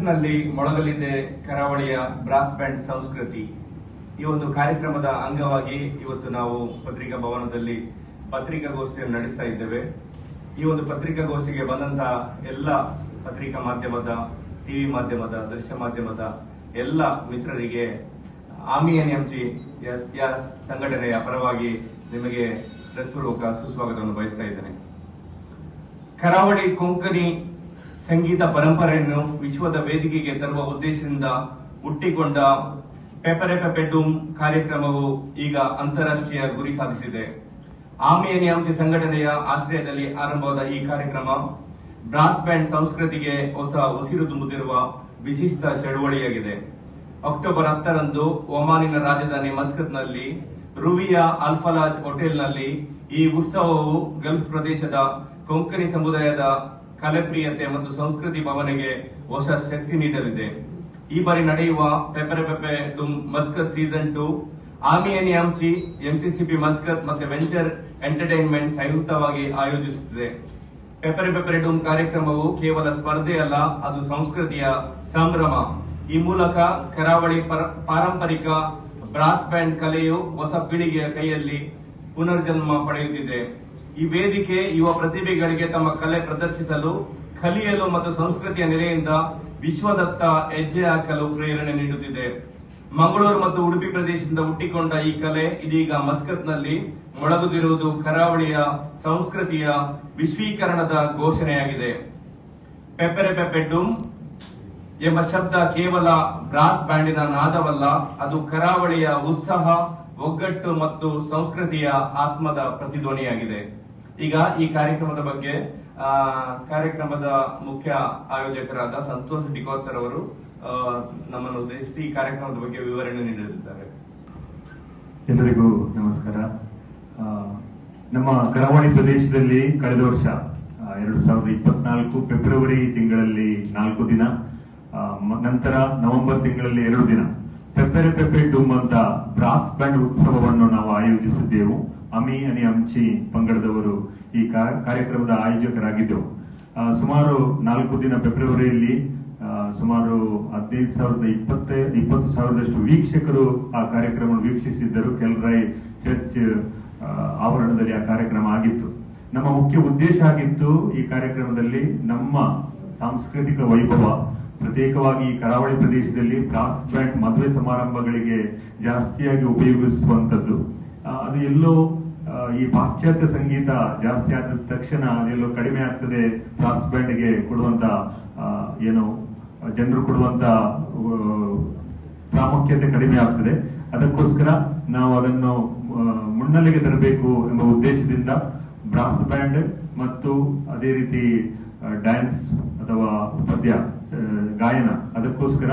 ಮಸ್ಕತ್ನಲ್ಲಿ ಮೊಳಗಲಿದೆ ಕರಾವಳಿಯ brass band ಸಂಸ್ಕೃತಿ. ಈ ಒಂದು ಕಾರ್ಯಕ್ರಮದ ಅಂಗವಾಗಿ ಇವತ್ತು ನಾವು ಪತ್ರಿಕಾ ಭವನದಲ್ಲಿ ಪತ್ರಿಕಾಗೋಷ್ಠಿಯನ್ನು ನಡೆಸ್ತಾ ಇದ್ದೇವೆ. ಈ ಒಂದು ಪತ್ರಿಕಾಗೋಷ್ಠಿಗೆ ಬಂದಂತಹ ಎಲ್ಲ ಪತ್ರಿಕಾ ಮಾಧ್ಯಮದ, ಟಿವಿ ಮಾಧ್ಯಮದ, ದೃಶ್ಯ ಮಾಧ್ಯಮದ ಎಲ್ಲ ಮಿತ್ರರಿಗೆ ಆಮಿ ಎನ್ಎಂಸಿ ಸಂಘಟನೆಯ ಪರವಾಗಿ ನಿಮಗೆ ಹೃತ್ಪೂರ್ವಕ ಸುಸ್ವಾಗತವನ್ನು ಬಯಸ್ತಾ ಇದ್ದೇನೆ. ಕರಾವಳಿ ಕೊಂಕಣಿ ಸಂಗೀತ ಪರಂಪರೆಯನ್ನು ವಿಶ್ವದ ವೇದಿಕೆಗೆ ತರುವ ಉದ್ದೇಶದಿಂದ ಹುಟ್ಟಿಕೊಂಡ ಪೆಪರೆ ಪೆಪೆಡೂಮ್ ಕಾರ್ಯಕ್ರಮವು ಈಗ ಅಂತಾರಾಷ್ಟ್ರೀಯ ಗುರಿ ಸಾಧಿಸಿದೆ. ಆಮಿಯನಿಯಾಂಚಿ ಸಂಘಟನೆಯ ಆಶ್ರಯದಲ್ಲಿ ಆರಂಭವಾದ ಈ ಕಾರ್ಯಕ್ರಮ, ಬ್ರಾಸ್ ಬ್ಯಾಂಡ್ ಸಂಸ್ಕೃತಿಗೆ ಹೊಸ ಉಸಿರು ತುಂಬುತ್ತಿರುವ ವಿಶಿಷ್ಟ ಚಳುವಳಿಯಾಗಿದೆ. ಅಕ್ಟೋಬರ್ ಹತ್ತರಂದು ಒಮಾನಿನ ರಾಜಧಾನಿ ಮಸ್ಕತ್ನಲ್ಲಿ ರುವಿಯಾ ಅಲ್ಫಲಾಜ್ ಹೋಟೆಲ್ನಲ್ಲಿ ಈ ಉತ್ಸವವು ಗಲ್ಫ್ ಪ್ರದೇಶದ ಕೊಂಕಣಿ ಸಮುದಾಯದ ಕಲೆಪ್ರಿಯತೆ ಮತ್ತು ಸಂಸ್ಕೃತಿ ಭವನಿಗೆ ಹೊಸ ಶಕ್ತಿ ನೀಡಲಿದೆ. ಈ ಬಾರಿ ನಡೆಯುವ ಪೆಪರೆ ಪೆಪೆ ಮಸ್ಕತ್ ಸೀಸನ್ ಟು ಆಮಿಎನ್ಎಂಸಿ ಎಂಸಿಸಿಪಿ ಮಸ್ಕತ್ ಮತ್ತು ವೆಂಚರ್ ಎಂಟರ್ಟೈನ್ಮೆಂಟ್ ಸಂಯುಕ್ತವಾಗಿ ಆಯೋಜಿಸುತ್ತಿದೆ. ಪೆಪರೆ ಪೆಪರೆ ಕಾರ್ಯಕ್ರಮವು ಕೇವಲ ಸ್ಪರ್ಧೆ ಅಲ್ಲ, ಅದು ಸಂಸ್ಕೃತಿಯ ಸಂಭ್ರಮ. ಈ ಮೂಲಕ ಕರಾವಳಿ ಪರ- ಪಾರಂಪರಿಕ ಬ್ರಾಸ್ ಬ್ಯಾಂಡ್ ಕಲೆಯು ಹೊಸ ಪೀಳಿಗೆಯ ಕೈಯಲ್ಲಿ ಪುನರ್ಜನ್ಮ ಪಡೆಯುತ್ತಿದೆ. ಈ ವೇದಿಕೆ ಯುವ ಪ್ರತಿಭೆಗಳಿಗೆ ತಮ್ಮ ಕಲೆ ಪ್ರದರ್ಶಿಸಲು, ಕಲಿಯಲು ಮತ್ತು ಸಂಸ್ಕೃತಿಯ ನೆಲೆಯಿಂದ ವಿಶ್ವದತ್ತ ಹೆಜ್ಜೆ ಹಾಕಲು ಪ್ರೇರಣೆ ನೀಡುತ್ತಿದೆ. ಮಂಗಳೂರು ಮತ್ತು ಉಡುಪಿ ಪ್ರದೇಶದಿಂದ ಹುಟ್ಟಿಕೊಂಡ ಈ ಕಲೆ ಇದೀಗ ಮಸ್ಕತ್ನಲ್ಲಿ ಮೊಳಗುತ್ತಿರುವುದು ಕರಾವಳಿಯ ಸಂಸ್ಕೃತಿಯ ವಿಶ್ವೀಕರಣದ ಘೋಷಣೆಯಾಗಿದೆ. ಪೆಪ್ಪೆರೆ ಪೆಪ್ಪೆಡ್ಡುಂ ಎಂಬ ಶಬ್ದ ಕೇವಲ ಬ್ರಾಸ್ ಬ್ಯಾಂಡಿನ ನಾದವಲ್ಲ, ಅದು ಕರಾವಳಿಯ ಉತ್ಸಾಹ, ಒಗ್ಗಟ್ಟು ಮತ್ತು ಸಂಸ್ಕೃತಿಯ ಆತ್ಮದ ಪ್ರತಿಧ್ವನಿಯಾಗಿದೆ. ಈಗ ಈ ಕಾರ್ಯಕ್ರಮದ ಬಗ್ಗೆ ಕಾರ್ಯಕ್ರಮದ ಮುಖ್ಯ ಆಯೋಜಕರಾದ ಸಂತೋಷ್ ಡಿಕೋಸರ್ ಅವರು ನಮ್ಮನ್ನು ಉದ್ದೇಶಿಸಿ ಈ ಕಾರ್ಯಕ್ರಮದ ಬಗ್ಗೆ ವಿವರಣೆ ನೀಡಲಿದ್ದಾರೆ. ಎಲ್ಲರಿಗೂ ನಮಸ್ಕಾರ. ನಮ್ಮ ಕರಾವಳಿ ಪ್ರದೇಶದಲ್ಲಿ ಕಳೆದ ವರ್ಷ ಎರಡು ಸಾವಿರದ ಇಪ್ಪತ್ನಾಲ್ಕು ಫೆಬ್ರವರಿ ತಿಂಗಳಲ್ಲಿ ನಾಲ್ಕು ದಿನ ನಂತರ ನವೆಂಬರ್ ತಿಂಗಳಲ್ಲಿ ಎರಡು ದಿನ. ಪೆಪ್ಪೆರೆ ಪೆಪ್ಪೆ ಡೂಮ್ ಅಂತ ಬ್ರಾಸ್ ಬ್ಯಾಂಡ್ ಉತ್ಸವವನ್ನು ನಾವು ಆಯೋಜಿಸಿದ್ದೆವು. ಅಮಿ ಅನಿ ಅಂಚಿ ಪಂಗಡದವರು ಈ ಕಾರ್ಯಕ್ರಮದ ಆಯೋಜಕರಾಗಿದ್ದೆವು ಸುಮಾರು ನಾಲ್ಕು ದಿನ ಫೆಬ್ರವರಿಯಲ್ಲಿ ಸುಮಾರು ಹದಿನೈದು ಸಾವಿರದ ಇಪ್ಪತ್ತ, ಇಪ್ಪತ್ತು ಸಾವಿರದಷ್ಟು ವೀಕ್ಷಕರು ಆ ಕಾರ್ಯಕ್ರಮ ವೀಕ್ಷಿಸಿದ್ದರು. ಕೆಲ್ರೈ ಚರ್ಚ್ ಆವರಣದಲ್ಲಿ ಆ ಕಾರ್ಯಕ್ರಮ ಆಗಿತ್ತು. ನಮ್ಮ ಮುಖ್ಯ ಉದ್ದೇಶ ಆಗಿತ್ತು ಈ ಕಾರ್ಯಕ್ರಮದಲ್ಲಿ ನಮ್ಮ ಸಾಂಸ್ಕೃತಿಕ ವೈಭವ. ಪ್ರತ್ಯೇಕವಾಗಿ ಈ ಕರಾವಳಿ ಪ್ರದೇಶದಲ್ಲಿ ಬ್ರಾಸ್ ಬ್ಯಾಂಡ್ ಮದುವೆ ಸಮಾರಂಭಗಳಿಗೆ ಜಾಸ್ತಿಯಾಗಿ ಉಪಯೋಗಿಸುವಂತದ್ದು ಅದು ಎಲ್ಲೋ ಈ ಪಾಶ್ಚಾತ್ಯ ಸಂಗೀತ ಜಾಸ್ತಿ ಆದ ತಕ್ಷಣ ಅದೆಲ್ಲೋ ಕಡಿಮೆ ಆಗ್ತದೆ ಬ್ರಾಸ್ ಬ್ಯಾಂಡ್ಗೆ ಕೊಡುವಂತ ಏನು, ಜನರು ಕೊಡುವಂತ ಪ್ರಾಮುಖ್ಯತೆ ಕಡಿಮೆ ಆಗ್ತದೆ. ಅದಕ್ಕೋಸ್ಕರ ನಾವು ಅದನ್ನು ಮುನ್ನೆಲೆಗೆ ತರಬೇಕು ಎಂಬ ಉದ್ದೇಶದಿಂದ ಬ್ರಾಸ್ ಬ್ಯಾಂಡ್ ಮತ್ತು ಅದೇ ರೀತಿ ಡ್ಯಾನ್ಸ್ ಅಥವಾ ಪದ್ಯ ಗಾಯನ ಅದಕ್ಕೋಸ್ಕರ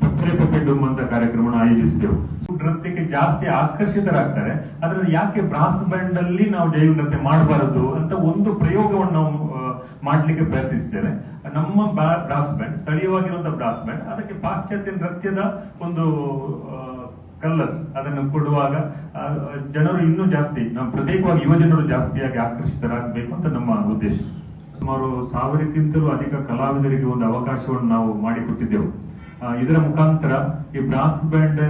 ಪೆಪ್ಪರೆ ಪೆಪ್ಪೆ ಡುಮ್ ಅಂತ ಕಾರ್ಯಕ್ರಮ ಆಯೋಜಿಸಿದೆವು. ನೃತ್ಯಕ್ಕೆ ಜಾಸ್ತಿ ಆಕರ್ಷಿತರಾಗ್ತಾರೆ. ಅದ್ರಲ್ಲಿ ಯಾಕೆ ಬ್ರಾಸ್ ಬ್ಯಾಂಡ್ ಅಲ್ಲಿ ನಾವು ಜೈವ ನೃತ್ಯ ಮಾಡಬಾರದು ಅಂತ ಒಂದು ಪ್ರಯೋಗವನ್ನು ನಾವು ಮಾಡ್ಲಿಕ್ಕೆ ಪ್ರಯತ್ನಿಸ್ತೇವೆ ನಮ್ಮ ಬ್ರಾಸ್ ಬ್ಯಾಂಡ್ ಸ್ಥಳೀಯವಾಗಿರುವಂತಹ ಬ್ರಾಸ್ ಬ್ಯಾಂಡ್, ಅದಕ್ಕೆ ಪಾಶ್ಚಾತ್ಯ ನೃತ್ಯದ ಒಂದು ಕಲ್ಲರ್ ಅದನ್ನು ಕೊಡುವಾಗ ಜನರು ಇನ್ನೂ ಜಾಸ್ತಿ ನಾವು ಪ್ರತ್ಯೇಕವಾಗಿ ಯುವ ಜನರು ಜಾಸ್ತಿಯಾಗಿ ಆಕರ್ಷಿತರಾಗಬೇಕು ಅಂತ ನಮ್ಮ ಉದ್ದೇಶ. ಸುಮಾರು ಸಾವಿರಕ್ಕಿಂತಲೂ ಅಧಿಕ ಕಲಾವಿದರಿಗೆ ಒಂದು ಅವಕಾಶವನ್ನು ನಾವು ಮಾಡಿಕೊಟ್ಟಿದ್ದೆವು. ಇದರ ಮುಖಾಂತರ ಈ ಬ್ರಾಸ್ ಬ್ಯಾಂಡ್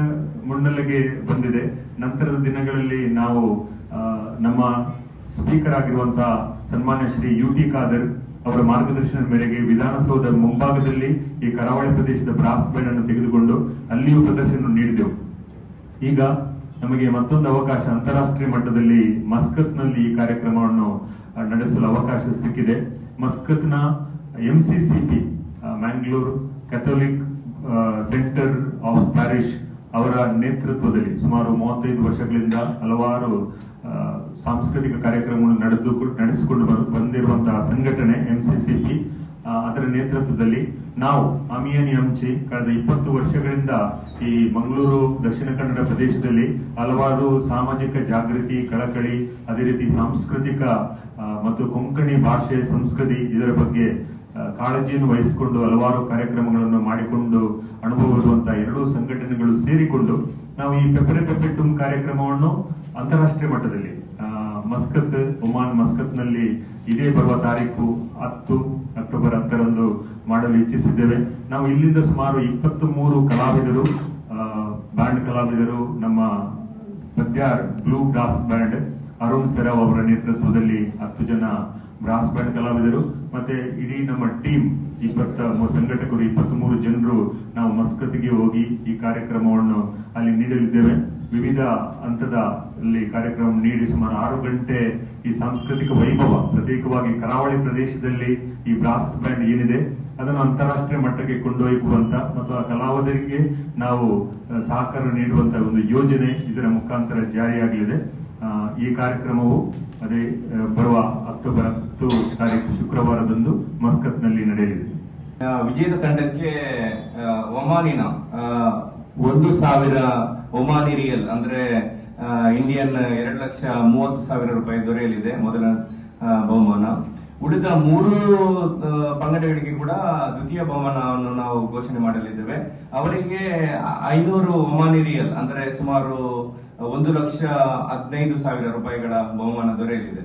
ಮುನ್ನೆಲೆಗೆ ಬಂದಿದೆ. ನಂತರದ ದಿನಗಳಲ್ಲಿ ನಾವು ನಮ್ಮ ಸ್ಪೀಕರ್ ಆಗಿರುವಂತಹ ಸನ್ಮಾನ್ಯ ಶ್ರೀ ಯು ಟಿ ಖಾದರ್ ಅವರ ಮಾರ್ಗದರ್ಶನದ ಮೇರೆಗೆ ವಿಧಾನಸೌಧದ ಮುಂಭಾಗದಲ್ಲಿ ಈ ಕರಾವಳಿ ಪ್ರದೇಶದ ಬ್ರಾಸ್ ಬ್ಯಾಂಡ್ ಅನ್ನು ತೆಗೆದುಕೊಂಡು ಅಲ್ಲಿಯೂ ಪ್ರದರ್ಶನ ನೀಡಿದೆವು. ಈಗ ನಮಗೆ ಮತ್ತೊಂದು ಅವಕಾಶ, ಅಂತಾರಾಷ್ಟ್ರೀಯ ಮಟ್ಟದಲ್ಲಿ ಮಸ್ಕತ್ನಲ್ಲಿ ಈ ಕಾರ್ಯಕ್ರಮವನ್ನು ನಡೆಸಲು ಅವಕಾಶ ಸಿಕ್ಕಿದೆ. ಮಸ್ಕತ್ನ MCCP Mangalore Catholic centre of parish ಅವರ ನೇತೃತ್ವದಲ್ಲಿ ಸುಮಾರು ಮೂವತ್ತೈದು ವರ್ಷಗಳಿಂದ ಹಲವಾರು ಸಾಂಸ್ಕೃತಿಕ ಕಾರ್ಯಕ್ರಮಗಳನ್ನು ನಡೆದು ನಡೆಸಿಕೊಂಡು ಬಂದಿರುವಂತಹ ಸಂಘಟನೆ ಎಂ ಅದರ ನೇತೃತ್ವದಲ್ಲಿ ನಾವು ಅಮಿಯನಿ ಅಂಚಿ ಕಳೆದ ಇಪ್ಪತ್ತು ವರ್ಷಗಳಿಂದ ಈ ಮಂಗಳೂರು, ದಕ್ಷಿಣ ಕನ್ನಡ ಪ್ರದೇಶದಲ್ಲಿ ಹಲವಾರು ಸಾಮಾಜಿಕ ಜಾಗೃತಿ, ಕಳಕಳಿ, ಅದೇ ರೀತಿ ಸಾಂಸ್ಕೃತಿಕ ಮತ್ತು ಕೊಂಕಣಿ ಭಾಷೆ, ಸಂಸ್ಕೃತಿ ಇದರ ಬಗ್ಗೆ ಕಾಳಜಿಯನ್ನು ವಹಿಸಿಕೊಂಡು ಹಲವಾರು ಕಾರ್ಯಕ್ರಮಗಳನ್ನು ಮಾಡಿಕೊಂಡು ಅನುಭವ ಇರುವಂತಹ ಎರಡೂ ಸಂಘಟನೆಗಳು ಸೇರಿಕೊಂಡು ನಾವು ಈ ಪೆಪರೆ ಪೆಪೆಟುಮ್ ಕಾರ್ಯಕ್ರಮವನ್ನು ಅಂತಾರಾಷ್ಟ್ರೀಯ ಮಟ್ಟದಲ್ಲಿ ಮಸ್ಕತ್, ಒಮಾನ್ ಮಸ್ಕತ್ನಲ್ಲಿ ಇದೇ ಬರುವ ತಾರೀಕು ಹತ್ತು ಅಕ್ಟೋಬರ್ ಹತ್ತರಂದು ಮಾಡಲು ಇಚ್ಛಿಸಿದ್ದೇವೆ. ನಾವು ಇಲ್ಲಿಂದ ಸುಮಾರು ಇಪ್ಪತ್ತ್ ಮೂರು ಕಲಾವಿದರು ಬ್ಯಾಂಡ್ ಕಲಾವಿದರು, ನಮ್ಮ Padyar blue glass band Arun Serrao ಅವರ ನೇತೃತ್ವದಲ್ಲಿ ಹತ್ತು ಜನ ಬ್ರಾಸ್ ಬ್ಯಾಂಡ್ ಕಲಾವಿದರು, ಮತ್ತೆ ಇಡೀ ನಮ್ಮ ಟೀಮ್, ಇಪ್ಪತ್ತ ಸಂಘಟಕರು ಇಪ್ಪತ್ತ್ ಮೂರು ಜನರು ನಾವು ಮಸ್ಕತ್ಗೆ ಹೋಗಿ ಈ ಕಾರ್ಯಕ್ರಮವನ್ನು ಅಲ್ಲಿ ನೀಡಲಿದ್ದೇವೆ. ವಿವಿಧ ಹಂತದ ಅಲ್ಲಿ ಕಾರ್ಯಕ್ರಮ ನೀಡಿ ಸುಮಾರು ಆರು ಗಂಟೆ ಈ ಸಾಂಸ್ಕೃತಿಕ ವೈಭವ, ಪ್ರತ್ಯೇಕವಾಗಿ ಕರಾವಳಿ ಪ್ರದೇಶದಲ್ಲಿ ಈ ಬ್ರಾಸ್ ಬ್ಯಾಂಡ್ ಏನಿದೆ, ಅದನ್ನು ಅಂತಾರಾಷ್ಟ್ರೀಯ ಮಟ್ಟಕ್ಕೆ ಕೊಂಡೊಯ್ಯುವಂತ ಮತ್ತು ಆ ಕಲಾವಿದರಿಗೆ ನಾವು ಸಹಕಾರ ನೀಡುವಂತ ಒಂದು ಯೋಜನೆ ಇದರ ಮುಖಾಂತರ ಜಾರಿಯಾಗಲಿದೆ. ಈ ಕಾರ್ಯಕ್ರಮವು ಅದೇ ಬರುವ ಅಕ್ಟೋಬರ್ ಹತ್ತು ತಾರೀಕು ಶುಕ್ರವಾರದಂದು ಮಸ್ಕತ್ನಲ್ಲಿ ನಡೆಯಲಿದೆ. ವಿಜೇತ ತಂಡಕ್ಕೆ ಒಮಾನಿನ ಒಂದು ಸಾವಿರ ಒಮಾನಿ ರಿಯಲ್, ಅಂದ್ರೆ ಇಂಡಿಯನ್ ಎರಡು ಲಕ್ಷ ಮೂವತ್ತು ಸಾವಿರ ರೂಪಾಯಿ ದೊರೆಯಲಿದೆ ಮೊದಲ ಬಹುಮಾನ. ಉಳಿದ ಮೂರು ಪಂಗಡಗಳಿಗೆ ಕೂಡ ದ್ವಿತೀಯ ಬಹುಮಾನವನ್ನು ನಾವು ಘೋಷಣೆ ಮಾಡಲಿದ್ದೇವೆ. ಅವರಿಗೆ ಐನೂರು ಒಮಾನಿ ರಿಯಲ್, ಅಂದ್ರೆ ಸುಮಾರು ಒಂದು ಲಕ್ಷ ಹದಿನೈದು ಸಾವಿರ ರೂಪಾಯಿಗಳ ಬಹುಮಾನ ದೊರೆಯಲಿದೆ.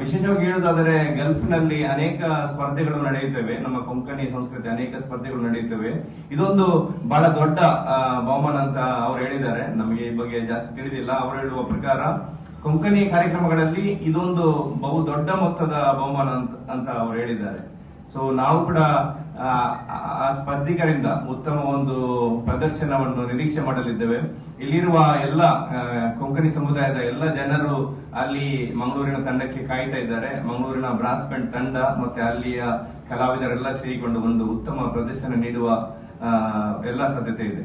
ವಿಶೇಷವಾಗಿ ಹೇಳುವುದಾದರೆ ಗಲ್ಫ್ನಲ್ಲಿ ಅನೇಕ ಸ್ಪರ್ಧೆಗಳು ನಡೆಯುತ್ತವೆ. ನಮ್ಮ ಕೊಂಕಣಿ ಸಂಸ್ಕೃತಿ ಅನೇಕ ಸ್ಪರ್ಧೆಗಳು ನಡೆಯುತ್ತವೆ. ಇದೊಂದು ಬಹಳ ದೊಡ್ಡ ಬಹುಮಾನ ಅಂತ ಅವರು ಹೇಳಿದ್ದಾರೆ. ನಮಗೆ ಈ ಬಗ್ಗೆ ಜಾಸ್ತಿ ತಿಳಿದಿಲ್ಲ. ಅವರು ಹೇಳುವ ಪ್ರಕಾರ ಕೊಂಕಣಿ ಕಾರ್ಯಕ್ರಮಗಳಲ್ಲಿ ಇದೊಂದು ಬಹು ದೊಡ್ಡ ಮೊತ್ತದ ಬಹುಮಾನ ಅಂತ ಅವರು ಹೇಳಿದ್ದಾರೆ. ಸೊ ನಾವು ಕೂಡ ಆ, ಸ್ಪರ್ಧಿಗಳಿಂದ ಉತ್ತಮ ಒಂದು ಪ್ರದರ್ಶನವನ್ನು ನಿರೀಕ್ಷೆ ಮಾಡಲಿದ್ದೇವೆ. ಇಲ್ಲಿರುವ ಎಲ್ಲ ಕೊಂಕಣಿ ಸಮುದಾಯದ ಎಲ್ಲ ಜನರು ಅಲ್ಲಿ ಮಂಗಳೂರಿನ ತಂಡಕ್ಕೆ ಕಾಯ್ತಾ ಇದ್ದಾರೆ. ಮಂಗಳೂರಿನ ಬ್ರಾಸ್ ಬ್ಯಾಂಡ್ ತಂಡ ಮತ್ತೆ ಅಲ್ಲಿಯ ಕಲಾವಿದರೆಲ್ಲ ಸೇರಿಕೊಂಡು ಒಂದು ಉತ್ತಮ ಪ್ರದರ್ಶನ ನೀಡುವ ಎಲ್ಲ ಸಾಧ್ಯತೆ ಇದೆ.